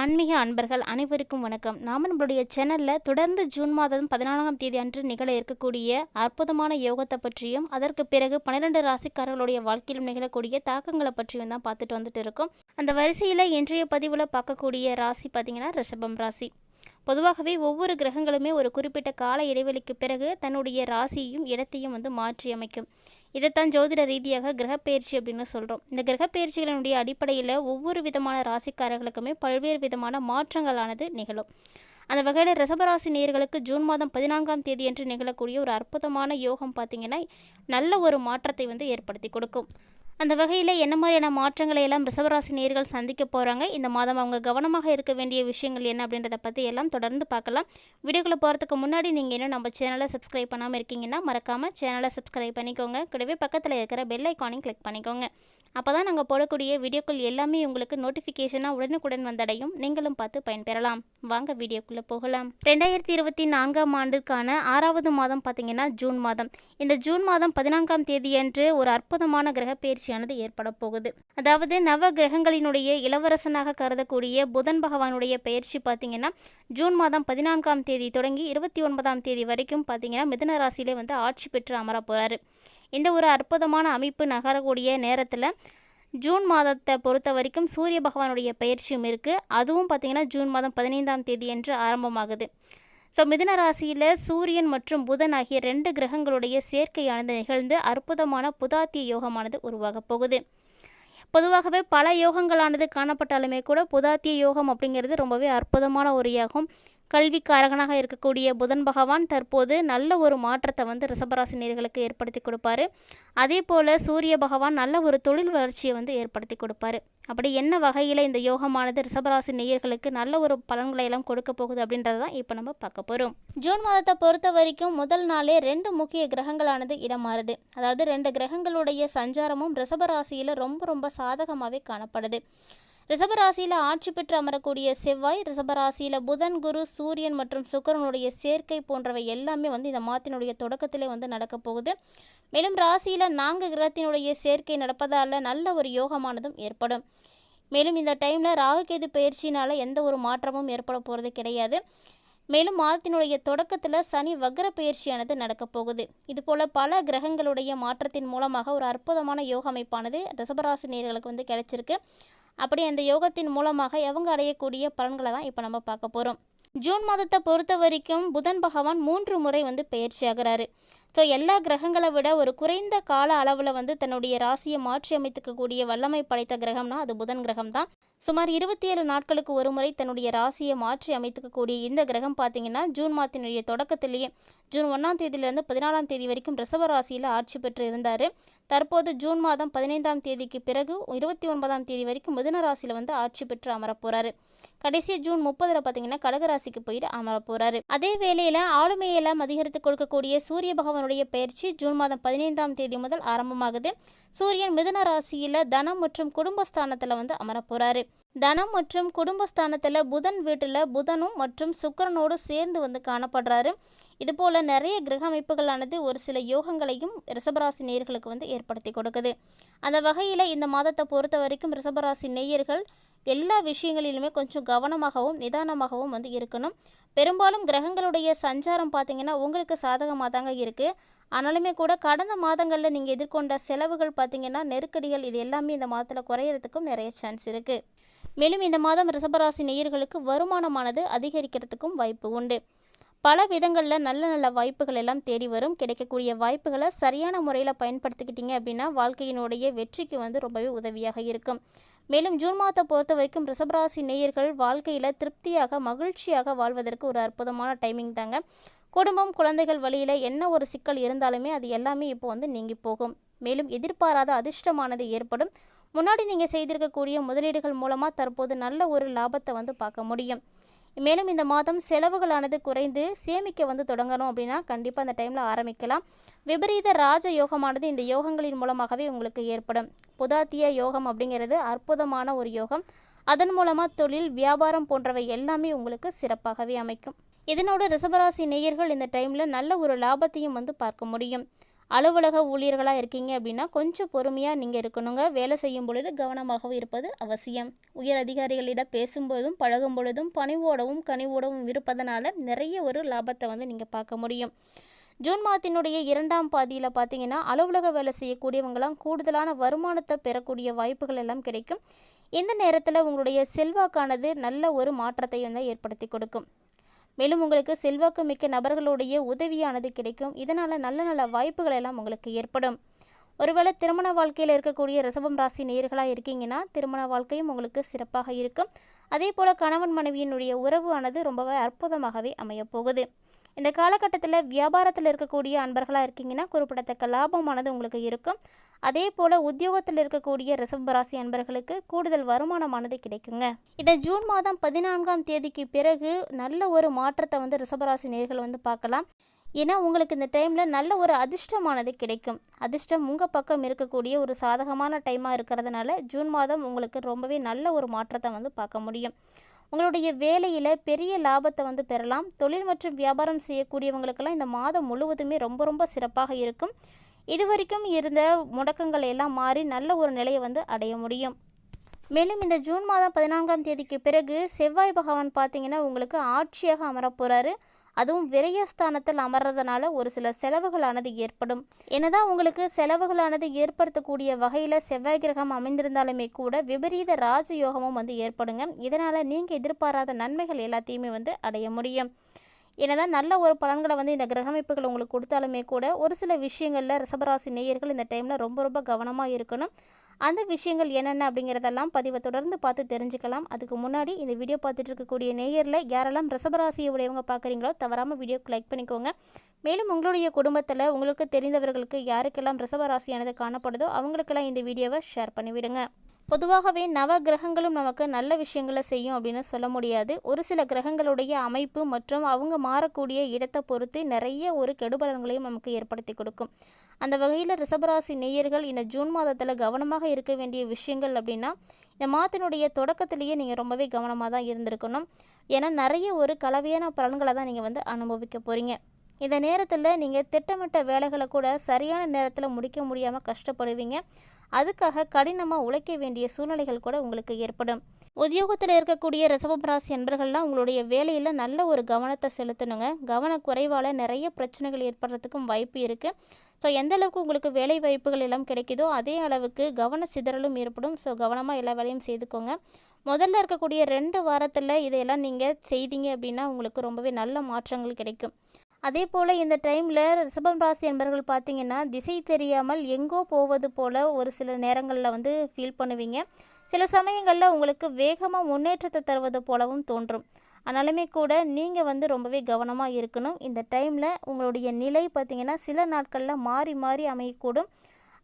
ஆன்மீக அன்பர்கள் அனைவருக்கும் வணக்கம். நாம் நம்மளுடைய சேனலில் தொடர்ந்து ஜூன் மாதம் பதினான்காம் தேதி அன்று நிகழ இருக்கக்கூடிய அற்புதமான யோகத்தை பற்றியும் அதற்கு பிறகு பன்னிரெண்டு ராசிக்காரர்களுடைய வாழ்க்கையிலும் நிகழக்கூடிய தாக்கங்களை பற்றியும் தான் பார்த்துட்டு வந்துட்டு இருக்கோம். அந்த வரிசையில் இன்றைய பதிவில் பார்க்கக்கூடிய ராசி பார்த்திங்கன்னா ரிஷபம் ராசி. பொதுவாகவே ஒவ்வொரு கிரகங்களுமே ஒரு குறிப்பிட்ட கால இடைவெளிக்கு பிறகு தன்னுடைய ராசியையும் இடத்தையும் வந்து மாற்றி அமைக்கும் இதைத்தான் ஜோதிட ரீதியாக கிரகப்பெயர்ச்சி அப்படின்னு சொல்கிறோம் இந்த கிரகப்பெயர்ச்சிகளினுடைய அடிப்படையில் ஒவ்வொரு விதமான ராசிக்காரர்களுக்குமே பல்வேறு விதமான மாற்றங்களானது நிகழும். அந்த வகையில் ரிசபராசி நேயர்களுக்கு ஜூன் மாதம் பதினான்காம் தேதி என்று நிகழக்கூடிய ஒரு அற்புதமான யோகம் பார்த்திங்கன்னா நல்ல ஒரு மாற்றத்தை வந்து ஏற்படுத்தி கொடுக்கும். அந்த வகையில் என்ன மாதிரியான மாற்றங்களை எல்லாம் ரிசவராசி நேர்கள் சந்திக்க போகிறாங்க இந்த மாதம் அவங்க கவனமாக இருக்க வேண்டிய விஷயங்கள் என்ன அப்படின்றத பற்றி எல்லாம் தொடர்ந்து பார்க்கலாம். வீடியோக்குள்ளே போகிறதுக்கு முன்னாடி நீங்கள் இன்னும் நம்ம சேனலை சப்ஸ்கிரைப் பண்ணாமல் இருக்கீங்கன்னா மறக்காமல் சேனலை சப்ஸ்கிரைப் பண்ணிக்கோங்க. கூடவே பக்கத்தில் இருக்கிற பெல் ஐக்கானையும் கிளிக் பண்ணிக்கோங்க. அப்போ தான் நாங்கள் போடக்கூடிய வீடியோக்கள் எல்லாமே உங்களுக்கு நோட்டிஃபிகேஷனாக உடனுக்குடன் வந்தடையும். நீங்களும் பார்த்து பயன்பெறலாம். வாங்க வீடியோக்குள்ளே போகலாம். ரெண்டாயிரத்தி இருபத்தி நான்காம் ஆண்டுக்கான ஆறாவது மாதம் பார்த்தீங்கன்னா ஜூன் மாதம். இந்த ஜூன் மாதம் பதினான்காம் தேதியன்று ஒரு அற்புதமான கிரக பயிற்சியானது ஏற்பட போகுது. அதாவது நவ கிரகங்களினுடைய இளவரசனாக கருதக்கூடிய புதன் பகவானுடைய பயிற்சி பார்த்தீங்கன்னா ஜூன் மாதம் பதினான்காம் தேதி தொடங்கி இருபத்தி ஒன்பதாம் தேதி வரைக்கும் பார்த்தீங்கன்னா மிதன ராசியிலே வந்து ஆட்சி பெற்று அமர போகிறாரு இந்த ஒரு அற்புதமான அமைப்பு நகரக்கூடிய நேரத்தில் ஜூன் மாதத்தை பொறுத்த வரைக்கும் சூரிய பகவானுடைய பயிற்சியும் இருக்குது அதுவும் பார்த்திங்கன்னா ஜூன் மாதம் பதினைந்தாம் தேதி என்று ஆரம்பமாகுது. ஸோ மிதுன ராசியில் சூரியன் மற்றும் புதன் ஆகிய ரெண்டு கிரகங்களுடைய சேர்க்கையானது நிகழ்ந்து அற்புதமான புதாத்திய யோகமானது உருவாகப் போகுது. பொதுவாகவே பல யோகங்களானது காணப்பட்டாலுமே கூட புதாத்திய யோகம் அப்படிங்கிறது ரொம்பவே அற்புதமான ஒரு யோகம். கல்விக்காரகனாக இருக்கக்கூடிய புதன் பகவான் தற்போது நல்ல ஒரு மாற்றத்தை வந்து ரிஷபராசி நேர்களுக்கு ஏற்படுத்தி கொடுப்பாரு. அதே போல் சூரிய பகவான் நல்ல ஒரு தொழில் வளர்ச்சியை வந்து ஏற்படுத்தி கொடுப்பாரு. அப்படி என்ன வகையில் இந்த யோகமானது ரிஷபராசி நேயர்களுக்கு நல்ல ஒரு பலன்களை எல்லாம் கொடுக்க போகுது அப்படின்றத தான் இப்போ நம்ம பார்க்க போகிறோம் ஜூன் மாதத்தை பொறுத்த வரைக்கும் முதல் நாளே ரெண்டு முக்கிய கிரகங்களானது இடமாறுது. அதாவது ரெண்டு கிரகங்களுடைய சஞ்சாரமும் ரிஷபராசியில் ரொம்ப ரொம்ப சாதகமாகவே காணப்படுது. ரிஷபராசியில் ஆட்சி பெற்று அமரக்கூடிய செவ்வாய் ரிஷபராசியில் புதன் குரு சூரியன் மற்றும் சுக்கரனுடைய சேர்க்கை போன்றவை எல்லாமே வந்து இந்த மாதத்தினுடைய தொடக்கத்திலே வந்து நடக்கப் போகுது. மேலும் ராசியில் நான்கு கிரகத்தினுடைய சேர்க்கை நடப்பதால் நல்ல ஒரு யோகமானதும் ஏற்படும். மேலும் இந்த டைமில் ராகுகேது பயிற்சினால் எந்த ஒரு மாற்றமும் ஏற்பட போகிறது கிடையாது. மேலும் மாதத்தினுடைய தொடக்கத்தில் சனி வக்ர பயிற்சியானது நடக்கப் போகுது. இதுபோல் பல கிரகங்களுடைய மாற்றத்தின் மூலமாக ஒரு அற்புதமான யோக அமைப்பானது ரிசபராசி நேர்களுக்கு வந்து கிடைச்சிருக்கு. அப்படி அந்த யோகத்தின் மூலமாக அவங்க அடையக்கூடிய பலன்களை தான் இப்போ நம்ம பார்க்க போகிறோம் ஜூன் மாதத்தை பொறுத்த வரைக்கும் புதன் பகவான் மூன்று முறை வந்து பயிற்சி ஆகிறாரு ஸோ எல்லா கிரகங்களை விட ஒரு குறைந்த கால அளவில் வந்து தன்னுடைய ராசியை மாற்றி அமைத்துக்கக்கூடிய வல்லமை படைத்த கிரகம்னா அது புதன் கிரகம் தான் சுமார் இருபத்தி ஏழு நாட்களுக்கு ஒரு முறை தன்னுடைய ராசியை மாற்றி அமைத்துக்கக்கூடிய இந்த கிரகம் பார்த்தீங்கன்னா ஜூன் மாதத்தினுடைய தொடக்கத்திலேயே ஜூன் ஒன்றாம் தேதியிலிருந்து பதினாலாம் தேதி வரைக்கும் ரிசவ ராசியில் ஆட்சி பெற்று இருந்தார். தற்போது ஜூன் மாதம் பதினைந்தாம் தேதிக்கு பிறகு இருபத்தி ஒன்பதாம் தேதி வரைக்கும் மிதுன ராசியில் வந்து ஆட்சி பெற்று அமரப்போகிறாரு கடைசி ஜூன் முப்பதில் பார்த்தீங்கன்னா கடகராசிக்கு போயிட்டு அமரப்போகிறாரு அதே வேளையில் ஆளுமையெல்லாம் அதிகரித்து கொடுக்கக்கூடிய சூரிய பகவானுடைய பயிற்சி ஜூன் மாதம் பதினைந்தாம் தேதி முதல் ஆரம்பமாகுது. சூரியன் மிதுன ராசியில் தனம் மற்றும் குடும்பஸ்தானத்தில் வந்து அமரப்போகிறாரு தனம் மற்றும் குடும்பஸ்தானத்தில் புதன் வீட்டில் புதனும் மற்றும் சுக்கரனோடு சேர்ந்து வந்து காணப்படுறாரு. இதுபோல் நிறைய கிரக அமைப்புகளானது ஒரு சில யோகங்களையும் ரிஷபராசி நேயர்களுக்கு வந்து ஏற்படுத்தி கொடுக்குது. அந்த வகையில் இந்த மாதத்தை பொறுத்த வரைக்கும் ரிஷபராசி நேயர்கள் எல்லா விஷயங்களிலுமே கொஞ்சம் கவனமாகவும் நிதானமாகவும் வந்து இருக்கணும். பெரும்பாலும் கிரகங்களுடைய சஞ்சாரம் பார்த்திங்கன்னா உங்களுக்கு சாதகமாக தாங்க இருக்குது ஆனாலுமே கூட கடந்த மாதங்களில் நீங்கள் எதிர்கொண்ட செலவுகள் பார்த்திங்கன்னா நெருக்கடிகள் இது எல்லாமே இந்த மாதத்தில் குறையிறதுக்கும் நிறைய சான்ஸ் இருக்குது மேலும் இந்த மாதம் ரிஷபராசி நேயர்களுக்கு வருமானமானது அதிகரிக்கிறதுக்கும் வாய்ப்பு உண்டு. பல விதங்களில் நல்ல நல்ல வாய்ப்புகள் எல்லாம் தேடி வரும். கிடைக்கக்கூடிய வாய்ப்புகளை சரியான முறையில் பயன்படுத்திக்கிட்டீங்க அப்படின்னா வாழ்க்கையினுடைய வெற்றிக்கு வந்து ரொம்பவே உதவியாக இருக்கும். மேலும் ஜூன் மாதத்தை பொறுத்த வரைக்கும் ரிஷபராசி நேயர்கள் வாழ்க்கையில் திருப்தியாக மகிழ்ச்சியாக வாழ்வதற்கு ஒரு அற்புதமான டைமிங் தாங்க. குடும்பம் குழந்தைகள் வழியில் என்ன ஒரு சிக்கல் இருந்தாலுமே அது எல்லாமே இப்போ வந்து நீங்கி போகும். மேலும் எதிர்பாராத அதிர்ஷ்டமானது ஏற்படும். முன்னாடி நீங்கள் செய்திருக்கக்கூடிய முதலீடுகள் மூலமாக தற்போது நல்ல ஒரு லாபத்தை வந்து பார்க்க முடியும். மேலும் இந்த மாதம் செலவுகளானது குறைந்து சேமிக்க வந்து தொடங்கணும் அப்படின்னா கண்டிப்பாக அந்த டைமில் ஆரம்பிக்கலாம். விபரீத ராஜ யோகமானது இந்த யோகங்களின் மூலமாகவே உங்களுக்கு ஏற்படும். புதாத்திய யோகம் அப்படிங்கிறது அற்புதமான ஒரு யோகம். அதன் மூலமாக தொழில் வியாபாரம் போன்றவை எல்லாமே உங்களுக்கு சிறப்பாகவே அமைக்கும். இதனோட ரிசபராசி நேயர்கள் இந்த டைமில் நல்ல ஒரு லாபத்தையும் வந்து பார்க்க முடியும். அலுவலக ஊழியர்களாக இருக்கீங்க அப்படின்னா கொஞ்சம் பொறுமையாக நீங்கள் இருக்கணுங்க. வேலை செய்யும் பொழுது கவனமாகவும் இருப்பது அவசியம். உயர் அதிகாரிகளிடம் பேசும்போதும் பழகும் பொழுதும் பணிவோடவும் கனிவோடவும் இருப்பதனால நிறைய ஒரு லாபத்தை வந்து நீங்கள் பார்க்க முடியும். ஜூன் மாதத்தினுடைய இரண்டாம் பாதியில் பார்த்தீங்கன்னா அலுவலக வேலை செய்யக்கூடியவங்களாம் கூடுதலான வருமானத்தை பெறக்கூடிய வாய்ப்புகள் எல்லாம் கிடைக்கும். இந்த நேரத்தில் உங்களுடைய செல்வாக்கானது நல்ல ஒரு மாற்றத்தை வந்து ஏற்படுத்தி கொடுக்கும். மேலும் உங்களுக்கு செல்வாக்கு மிக்க நபர்களுடைய உதவியானது கிடைக்கும். இதனால் நல்ல நல்ல வாய்ப்புகள் எல்லாம் உங்களுக்கு ஏற்படும். ஒருவேளை திருமண வாழ்க்கையில் இருக்கக்கூடிய ரிசவம் ராசி நேர்களாக இருக்கீங்கன்னா திருமண வாழ்க்கையும் உங்களுக்கு சிறப்பாக இருக்கும். அதே போல் கணவன் மனைவியினுடைய உறவு ஆனது ரொம்பவே அற்புதமாகவே அமையப்போகுது. இந்த காலகட்டத்தில் வியாபாரத்தில் இருக்கக்கூடிய அன்பர்களாக இருக்கீங்கன்னா குறிப்பிடத்தக்க லாபமானது உங்களுக்கு இருக்கும். அதே போல் உத்தியோகத்தில் இருக்கக்கூடிய ரிசர்வராசி அன்பர்களுக்கு கூடுதல் வருமானமானது கிடைக்குங்க. இந்த ஜூன் மாதம் பதினான்காம் தேதிக்கு பிறகு நல்ல ஒரு மாற்றத்தை வந்து ரிசர்வராசி நேர்கள் வந்து பார்க்கலாம். ஏன்னா உங்களுக்கு இந்த டைமில் நல்ல ஒரு அதிர்ஷ்டமானது கிடைக்கும். அதிர்ஷ்டம் உங்கள் பக்கம் இருக்கக்கூடிய ஒரு சாதகமான டைமாக இருக்கிறதுனால ஜூன் மாதம் உங்களுக்கு ரொம்பவே நல்ல ஒரு மாற்றத்தை வந்து பார்க்க முடியும். உங்களுடைய வேலையில் பெரிய லாபத்தை வந்து பெறலாம். தொழில் மற்றும் வியாபாரம் செய்யக்கூடியவங்களுக்கெல்லாம் இந்த மாதம் முழுவதுமே ரொம்ப ரொம்ப சிறப்பாக இருக்கும். இதுவரைக்கும் இருந்த முடக்கங்கள் எல்லாம் மாறி நல்ல ஒரு நிலையை வந்து அடைய முடியும். மேலும் இந்த ஜூன் மாதம் பதினான்காம் தேதிக்கு பிறகு செவ்வாய் பகவான் பார்த்தீங்கன்னா உங்களுக்கு ஆட்சியாக அமரப்போகிறாரு அதுவும் விரயஸ்தானத்தில் அமர்றதுனால ஒரு சில செலவுகளானது ஏற்படும். என்னதான் உங்களுக்கு செலவுகளானது ஏற்படுத்தக்கூடிய வகையில் செவ்வாய் கிரகம் அமைந்திருந்தாலுமே கூட விபரீத ராஜயோகமும் வந்து ஏற்படுங்க. இதனால் நீங்கள் எதிர்பாராத நன்மைகள் எல்லாத்தையுமே வந்து அடைய முடியும். என்னதான் நல்ல ஒரு பலன்களை வந்து இந்த கிரகமைப்புகள் உங்களுக்கு கொடுத்தாலுமே கூட ஒரு சில விஷயங்களில் ரிசபராசி நேயர்கள் இந்த டைமில் ரொம்ப ரொம்ப கவனமாக இருக்கணும். அந்த விஷயங்கள் என்னென்ன அப்படிங்கிறதெல்லாம் பதிவை தொடர்ந்து பார்த்து தெரிஞ்சுக்கலாம். அதுக்கு முன்னாடி இந்த வீடியோ பார்த்துட்டு இருக்கக்கூடிய நேயரில் யாரெல்லாம் ரிசபராசியை உடையவங்க பார்க்குறீங்களோ தவறாமல் வீடியோக்கு லைக் பண்ணிக்கோங்க. மேலும் உங்களுடைய குடும்பத்தில் உங்களுக்கு தெரிந்தவர்களுக்கு யாருக்கெல்லாம் ரிசபராசியானது காணப்படுதோ அவங்களுக்கெல்லாம் இந்த வீடியோவை ஷேர் பண்ணிவிடுங்க. பொதுவாகவே நவ கிரகங்களும் நமக்கு நல்ல விஷயங்களை செய்யும் அப்படின்னு சொல்ல முடியாது. ஒரு சில கிரகங்களுடைய அமைப்பு மற்றும் அவங்க மாறக்கூடிய இடத்தை பொறுத்து நிறைய ஒரு கெடுபலன்களையும் நமக்கு ஏற்படுத்தி கொடுக்கும். அந்த வகையில் ரிசபராசி நேயர்கள் இந்த ஜூன் மாதத்தில் கவனமாக இருக்க வேண்டிய விஷயங்கள் அப்படின்னா இந்த மாதத்தினுடைய தொடக்கத்திலேயே நீங்கள் ரொம்பவே கவனமாக தான் இருந்திருக்கணும். ஏன்னா நிறைய ஒரு கலவையான பலன்களை தான் நீங்கள் வந்து அனுபவிக்க போகிறீங்க இந்த நேரத்தில் நீங்கள் திட்டமிட்ட வேலைகளை கூட சரியான நேரத்தில் முடிக்க முடியாமல் கஷ்டப்படுவீங்க. அதுக்காக கடினமாக உழைக்க வேண்டிய சூழ்நிலைகள் கூட உங்களுக்கு ஏற்படும். உத்தியோகத்தில் இருக்கக்கூடிய ரிசவம் ராசி அன்பர்கள்லாம் உங்களுடைய வேலையில் நல்ல ஒரு கவனத்தை செலுத்தணுங்க. கவனக்குறைவால் நிறைய பிரச்சனைகள் ஏற்படுறதுக்கும் வாய்ப்பு இருக்குது ஸோ எந்த அளவுக்கு உங்களுக்கு வேலை வாய்ப்புகள் எல்லாம் கிடைக்குதோ அதே அளவுக்கு கவன சிதறலும் ஏற்படும். ஸோ கவனமாக எல்லா வேலையும் செய்துக்கோங்க. முதல்ல இருக்கக்கூடிய ரெண்டு வாரத்தில் இதையெல்லாம் நீங்கள் செய்தீங்க அப்படின்னா உங்களுக்கு ரொம்பவே நல்ல மாற்றங்கள் கிடைக்கும். அதே போல் இந்த டைமில் ரிஷபம் ராசி என்பர்கள் பார்த்தீங்கன்னா திசை தெரியாமல் எங்கோ போவது போல் ஒரு சில நேரங்களில் வந்து ஃபீல் பண்ணுவீங்க. சில சமயங்களில் உங்களுக்கு வேகமாக முன்னேற்றத்தை தருவது போலவும் தோன்றும். ஆனாலுமே கூட நீங்கள் வந்து ரொம்பவே கவனமாக இருக்கணும். இந்த டைமில் உங்களுடைய நிலை பார்த்திங்கன்னா சில நாட்களில் மாறி மாறி அமையக்கூடும்.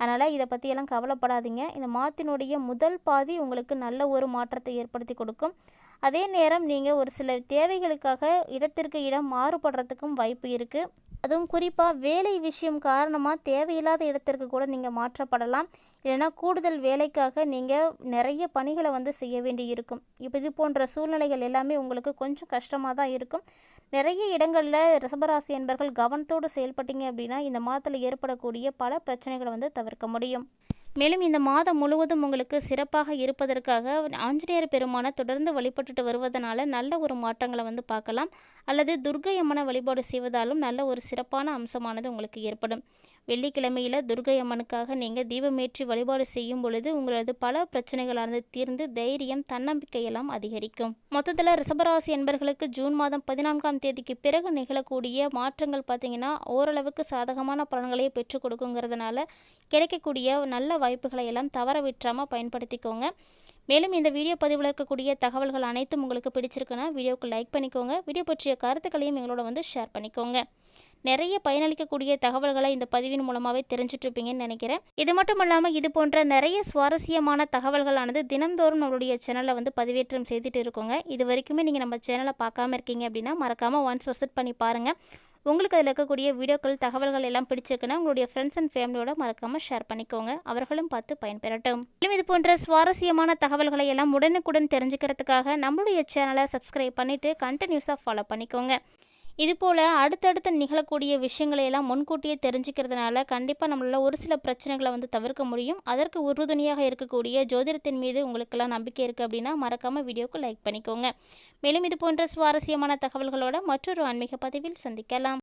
அதனால் இதை பற்றியெல்லாம் கவலைப்படாதீங்க. இந்த மாற்றினுடைய முதல் பாதி உங்களுக்கு நல்ல ஒரு மாற்றத்தை ஏற்படுத்தி கொடுக்கும். அதே நேரம் நீங்கள் ஒரு சில தேவைகளுக்காக இடத்திற்கு இடம் மாறுபடுறதுக்கும் வாய்ப்பு இருக்குது அதுவும் குறிப்பாக வேலை விஷயம் காரணமாக தேவையில்லாத இடத்திற்கு கூட நீங்கள் மாற்றப்படலாம். இல்லைனா கூடுதல் வேலைக்காக நீங்கள் நிறைய பணிகளை வந்து செய்ய வேண்டி இருக்கும் இப்போ இது போன்ற சூழ்நிலைகள் எல்லாமே உங்களுக்கு கொஞ்சம் கஷ்டமாக தான் இருக்கும். நிறைய இடங்களில் ரிசபராசி என்பர்கள் கவனத்தோடு செயல்பட்டீங்க அப்படின்னா இந்த மாதத்தில் ஏற்படக்கூடிய பல பிரச்சனைகளை வந்து தவிர்க்க முடியும். மேலும் இந்த மாதம் முழுவதும் உங்களுக்கு சிறப்பாக இருப்பதற்காக ஆஞ்சநேயர் பெருமானை தொடர்ந்து வழிபட்டுட்டு வருவதனால நல்ல ஒரு மாற்றங்களை வந்து பார்க்கலாம். அல்லது துர்கை அம்மனை வழிபாடு செய்வதாலும் நல்ல ஒரு சிறப்பான அம்சமானது உங்களுக்கு ஏற்படும். வெள்ளிக்கிழமையில் துர்கை அம்மனுக்காக நீங்கள் தீபமேற்றி வழிபாடு செய்யும் பொழுது உங்களது பல பிரச்சனைகளானது தீர்ந்து தைரியம் தன்னம்பிக்கையெல்லாம் அதிகரிக்கும். மொத்தத்தில் ரிசபராசி என்பர்களுக்கு ஜூன் மாதம் பதினான்காம் தேதிக்கு பிறகு நிகழக்கூடிய மாற்றங்கள் பார்த்தீங்கன்னா ஓரளவுக்கு சாதகமான பலன்களையே பெற்றுக் கொடுக்குங்கிறதுனால கிடைக்கக்கூடிய நல்ல வாய்ப்புகளை எல்லாம் தவற விட்டுறாமல் பயன்படுத்திக்கோங்க. மேலும் இந்த வீடியோ பதிவில் இருக்கக்கூடிய தகவல்கள் அனைத்தும் உங்களுக்கு பிடிச்சிருக்குன்னா வீடியோக்கு லைக் பண்ணிக்கோங்க. வீடியோ பற்றிய கருத்துக்களையும் எங்களோட வந்து ஷேர் பண்ணிக்கோங்க. நிறைய பயனளிக்கக்கூடிய தகவல்களை இந்த பதிவின் மூலமாகவே தெரிஞ்சிட்ருப்பீங்கன்னு நினைக்கிறேன். இது மட்டும் இல்லாமல் இது போன்ற நிறைய சுவாரஸ்யமான தகவல்களானது தினந்தோறும் நம்மளுடைய சேனலில் வந்து பதிவேற்றம் செய்துட்டு இருக்கோங்க. இது வரைக்குமே நீங்கள் நம்ம சேனலை பார்க்காம இருக்கீங்க அப்படின்னா மறக்காமல் ஒன்ஸ் விசிட் பண்ணி பாருங்கள் உங்களுக்கு அதில் இருக்கக்கூடிய வீடியோக்கள் தகவல்கள் எல்லாம் பிடிச்சிருக்குன்னா உங்களுடைய ஃப்ரெண்ட்ஸ் அண்ட் ஃபேமிலியோட மறக்காமல் ஷேர் பண்ணிக்கோங்க. அவர்களும் பார்த்து பயன்பெறட்டும். மேலும் இது போன்ற சுவாரஸ்யமான தகவல்களை எல்லாம் உடனுக்குடன் தெரிஞ்சுக்கிறதுக்காக நம்மளுடைய சேனலை சப்ஸ்கிரைப் பண்ணிவிட்டு கண்டினியூஸாக ஃபாலோ பண்ணிக்கோங்க. இதுபோல் அடுத்தடுத்து நிகழக்கூடிய விஷயங்களை எல்லாம் முன்கூட்டியே தெரிஞ்சுக்கிறதுனால கண்டிப்பாக நம்மளால் ஒரு சில பிரச்சனைகளை வந்து தவிர்க்க முடியும். அதற்கு உறுதுணையாக இருக்கக்கூடிய ஜோதிடத்தின் மீது உங்களுக்கெல்லாம் நம்பிக்கை இருக்குது அப்படின்னா மறக்காமல் வீடியோக்கு லைக் பண்ணிக்கோங்க. மேலும் இது போன்ற சுவாரஸ்யமான தகவல்களோட மற்றொரு ஆன்மீக பதிவில் சந்திக்கலாம்.